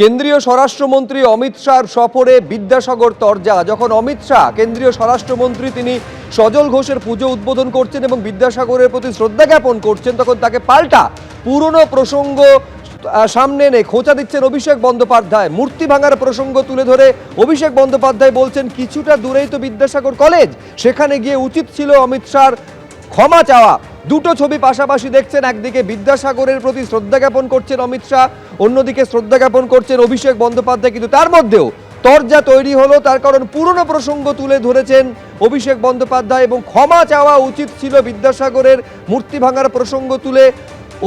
কেন্দ্রীয় স্বরাষ্ট্রমন্ত্রী অমিত শাহর সফরে বিদ্যাসাগর তরজা। যখন অমিত শাহ, কেন্দ্রীয় স্বরাষ্ট্রমন্ত্রী তিনি সজল ঘোষের পুজো উদ্বোধন করছেন এবং বিদ্যাসাগরের প্রতি শ্রদ্ধা জ্ঞাপন করছেন, তখন তাকে পাল্টা পুরনো প্রসঙ্গ সামনে এনে খোঁচা দিচ্ছেন অভিষেক বন্দ্যোপাধ্যায়। মূর্তি ভাঙার প্রসঙ্গ তুলে ধরে অভিষেক বন্দ্যোপাধ্যায় বলছেন, কিছুটা দূরেই তো বিদ্যাসাগর কলেজ। সেখানে গিয়ে উচিত ছিল অমিত শাহর ক্ষমা চাওয়া। দুটো ছবি পাশাপাশি দেখছেন, একদিকে বিদ্যাসাগরের প্রতি শ্রদ্ধা জ্ঞাপন করছেন অমিত শাহ, অন্যদিকে শ্রদ্ধা জ্ঞাপন করছেন অভিষেক বন্দ্যোপাধ্যায়। কিন্তু তার মধ্যেও তরজা তৈরি হলো, তার কারণ পুরনো প্রসঙ্গ তুলে ধরেছেন অভিষেক বন্দ্যোপাধ্যায় এবং ক্ষমা চাওয়া উচিত ছিল বিদ্যাসাগরের মূর্তি ভাঙার প্রসঙ্গ তুলে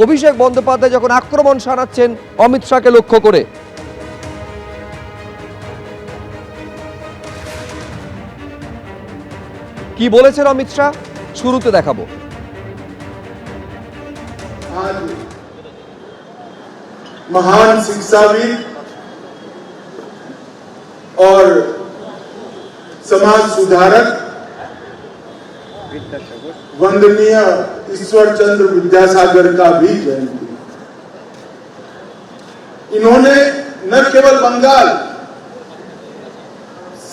অভিষেক বন্দ্যোপাধ্যায় যখন আক্রমণ সারাচ্ছেন অমিত শাহকে লক্ষ্য করে। কি বলেছেন অমিত শাহ? শুরুতে দেখাবো आज महान शिक्षाविद और समाज सुधारक वंदनीय ईश्वर चंद्र विद्यासागर का भी जयंती इन्होंने न केवल बंगाल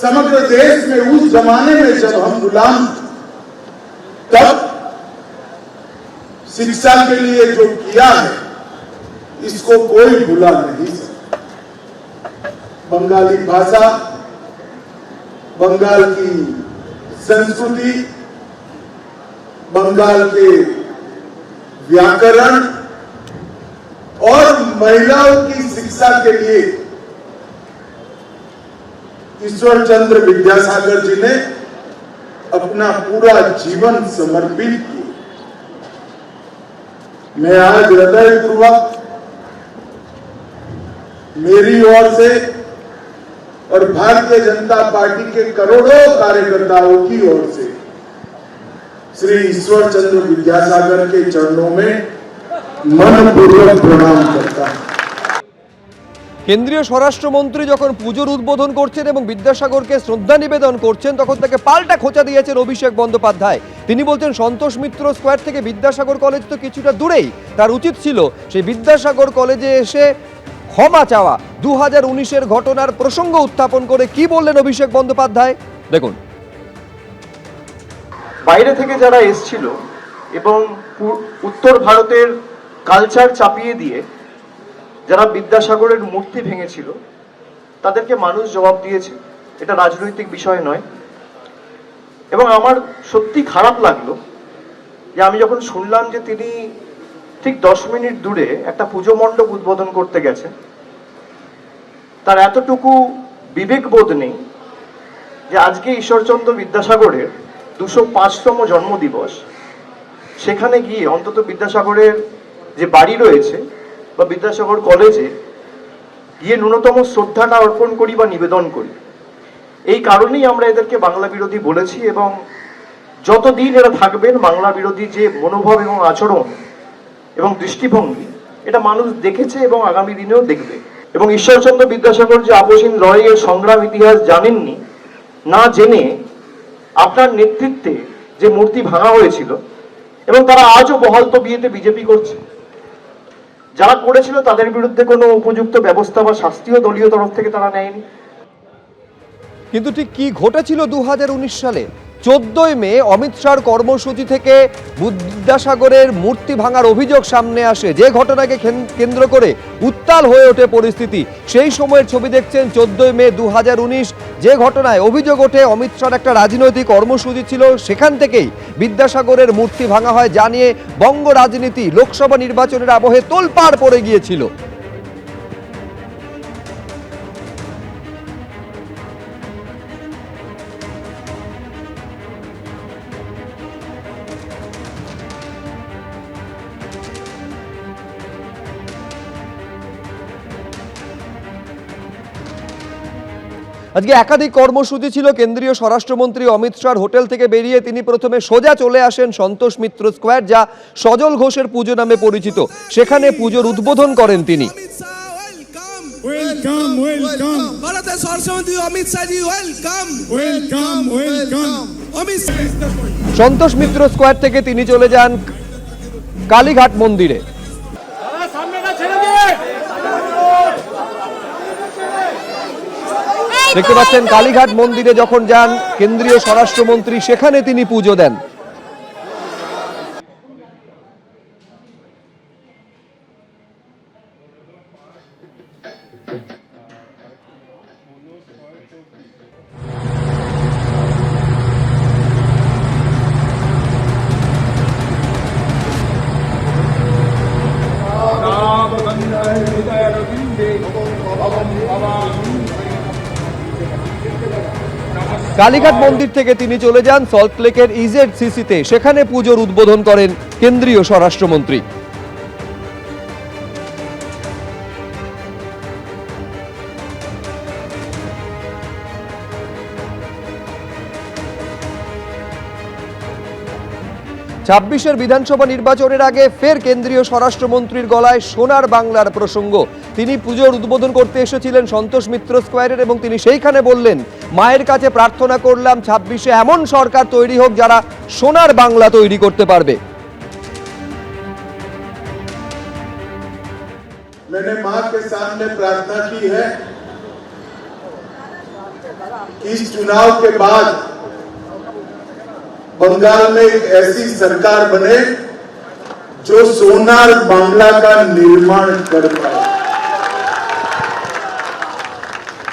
समग्र देश में उस जमाने में जब हम गुलाम थे, तब शिक्षा के लिए जो किया है, इसको कोई भुला नहीं सकता। बंगाली भाषा, बंगाल की संस्कृति, बंगाल के व्याकरण और महिलाओं की शिक्षा के लिए ईश्वर चंद्र विद्यासागर जी ने अपना पूरा जीवन समर्पित किया। मैं आज हृदय पूर्वक मेरी ओर से और भारतीय जनता पार्टी के करोड़ों कार्यकर्ताओं की ओर से श्री ईश्वर चंद्र विद्यासागर के चरणों में मनपूर्वक प्रणाम करता हूँ। কেন্দ্রীয় স্বরাষ্ট্রমন্ত্রী যখন পুজোর উদ্বোধন করছেন এবং বিদ্যাসাগরকে শ্রদ্ধা নিবেদন করছেন, তখন তাকে পাল্টা খোঁচা দিয়েছেন অভিষেক বন্দ্যোপাধ্যায়। তিনি বলছেন, সন্তোষ মিত্র স্কোয়ার থেকে বিদ্যাসাগর কলেজ তো কিছুটা দূরেই। তার উচিত ছিল সেই বিদ্যাসাগর কলেজে এসে ক্ষমা চাওয়া। দু হাজার উনিশের ঘটনার প্রসঙ্গ উত্থাপন করে কি বললেন অভিষেক বন্দ্যোপাধ্যায়? দেখুন। বাইরে থেকে যারা এসছিল এবং উত্তর ভারতের কালচার চাপিয়ে দিয়ে যারা বিদ্যাসাগরের মূর্তি ভেঙেছিল, তাদেরকে মানুষ জবাব দিয়েছে, এটা রাজনৈতিক বিষয় নয়। এবং আমার সত্যি খারাপ লাগল যে আমি যখন শুনলাম যে তিনি ঠিক দশ মিনিট দূরে একটা পুজো মণ্ডপ উদ্বোধন করতে গেছেন, তার এতটুকু বিবেকবোধ নেই যে আজকে ঈশ্বরচন্দ্র বিদ্যাসাগরের দুশো পাঁচতম জন্মদিবস, সেখানে গিয়ে অন্তত বিদ্যাসাগরের যে বাড়ি রয়েছে বা বিদ্যাসাগর কলেজে গিয়ে ন্যূনতম শ্রদ্ধাটা অর্পণ করি বা নিবেদন করি। এই কারণেই আমরা এদেরকে বাংলা বিরোধী বলেছি এবং যতদিন এরা থাকবেন, বাংলা বিরোধী যে মনোভাব এবং আচরণ এবং দৃষ্টিভঙ্গি, এটা মানুষ দেখেছে এবং আগামী দিনেও দেখবে। এবং ঈশ্বরচন্দ্র বিদ্যাসাগর যে আপসীন লড়াইয়ের সংগ্রাম ইতিহাস জানেননি, না জেনে আপনার নেতৃত্বে যে মূর্তি ভাঙা হয়েছিল এবং তারা আজও বহাল তো বিয়েতে বিজেপি করছে। যারা করেছিল তাদের বিরুদ্ধে কোনো উপযুক্ত ব্যবস্থা বা শাস্তিও দলীয় তরফ থেকে তারা নেয়নি। কিন্তু ঠিক কি ঘটেছিল দু হাজার উনিশ সালে? চোদ্দই মে অমিত শাহর কর্মসূচি থেকে বিদ্যাসাগরের মূর্তি ভাঙার অভিযোগ সামনে আসে। যে ঘটনাকে কেন- কেন্দ্র করে উত্তাল হয়ে ওঠে পরিস্থিতি। সেই সময়ের ছবি দেখছেন চোদ্দই মে দু হাজার উনিশ। যে ঘটনায় অভিযোগ ওঠে, অমিত শাহর একটা রাজনৈতিক কর্মসূচি ছিল। সেখান থেকেই বিদ্যাসাগরের মূর্তি ভাঙা হয় যা নিয়ে বঙ্গ রাজনীতি লোকসভা নির্বাচনের আবহে তোলপাড় পড়ে গিয়েছিল। আজকে একাধিক কর্মসূচি ছিল। কেন্দ্রীয় স্বরাষ্ট্রমন্ত্রী অমিত শাহর হোটেল থেকে বেরিয়ে তিনি প্রথমে সোজা চলে আসেন সন্তোষ মিত্র স্কোয়ার যা সজল ঘোষের পুজো নামে পরিচিত। সেখানে পুজোর উদ্বোধন করেন তিনি। ওয়েলকাম ওয়েলকাম ভারতের স্বরাষ্ট্রমন্ত্রী Amit Shahji welcome welcome welcome Amit Santosh Mitra Square থেকে তিনি চলে যান কালীঘাট মন্দিরে। দেখতে পাচ্ছেন কালীঘাট মন্দিরে যখন যান কেন্দ্রীয় স্বরাষ্ট্রমন্ত্রী সেখানে তিনি পুজো দেন। কালীঘাট মন্দির থেকে তিনি চলে যান সল্টলেকের ইজেড সিসিতে সেখানে পুজোর উদ্বোধন করেন কেন্দ্রীয় স্বরাষ্ট্রমন্ত্রী। ছাব্বিশের বিধানসভা নির্বাচনের আগে ফের কেন্দ্রীয় স্বরাষ্ট্রমন্ত্রীর গলায় সোনার বাংলার প্রসঙ্গ। তিনি পুজোর উদ্বোধন করতে এসেছিলেন সন্তোষ মিত্র স্কোয়ারের এবং তিনি সেইখানে বললেন মায়ের কাছে প্রার্থনা করলাম ছাব্বিশে এমন সরকার তৈরি হোক যারা সোনার বাংলা তৈরি করতে পারবে मैंने मां के सामने प्रार्थना की है कि इस चुनाव के बाद बंगाल में एक ऐसी सरकार बने जो सोनार बांग्ला का निर्माण कर पाए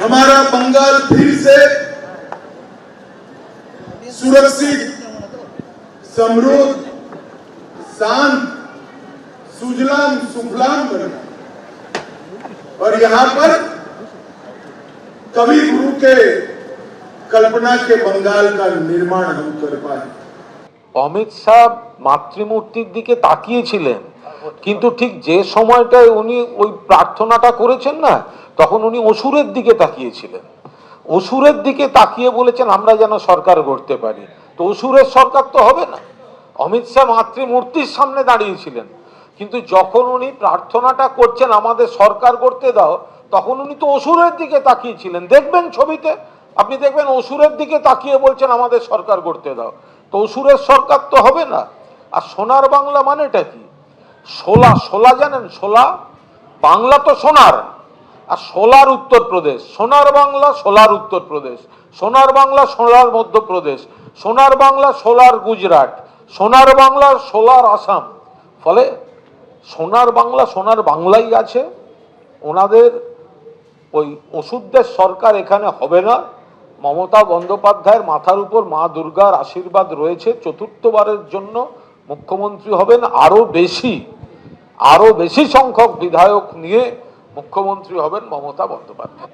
हमारा बंगाल फिर से सुरक्षित समृद्ध शांत सुजलाम सुफलाम बने और यहां पर कवि गुरु के कल्पना के बंगाल का निर्माण हम कर पाए অমিত শাহ মাতৃমূর্তির দিকে তাকিয়েছিলেন কিন্তু ঠিক যে সময়টায় উনি ওই প্রার্থনাটা করেছেন না, তখন উনি অসুরের দিকে তাকিয়েছিলেন। অসুরের দিকে তাকিয়ে বলেছেন, আমরা যেন সরকার গড়তে পারি। তো অসুরের সরকার তো হবে না। অমিত শাহ মাতৃমূর্তির সামনে দাঁড়িয়েছিলেন। কিন্তু যখন উনি প্রার্থনাটা করছেন, আমাদের সরকার করতে দাও, তখন উনি তো অসুরের দিকে তাকিয়েছিলেন। দেখবেন ছবিতে? আপনি দেখবেন অসুরের দিকে তাকিয়ে বলছেন, আমাদের সরকার করতে দাও। তো অসুরের সরকার তো হবে না। আর সোনার বাংলা মানেটা কি? সোলা সোলা জানেন? সোলা বাংলা তো সোনার। আর সোলার উত্তরপ্রদেশ। সোনার বাংলা সোলার উত্তরপ্রদেশ। সোনার বাংলা সোলার মধ্যপ্রদেশ। সোনার বাংলা সোলার গুজরাট। সোনার বাংলা সোলার আসাম। ফলে সোনার বাংলা, সোনার বাংলাই আছে। ওনাদের ওই ওষুধদের সরকার এখানে হবে না। মমতা বন্দ্যোপাধ্যায়ের মাথার উপর মা দুর্গার আশীর্বাদ রয়েছে চতুর্থবারের জন্য। মুখ্যমন্ত্রী হবেন আরও বেশি আরও বেশি সংখ্যক বিধায়ক নিয়ে মুখ্যমন্ত্রী হবেন মমতা বন্দ্যোপাধ্যায়।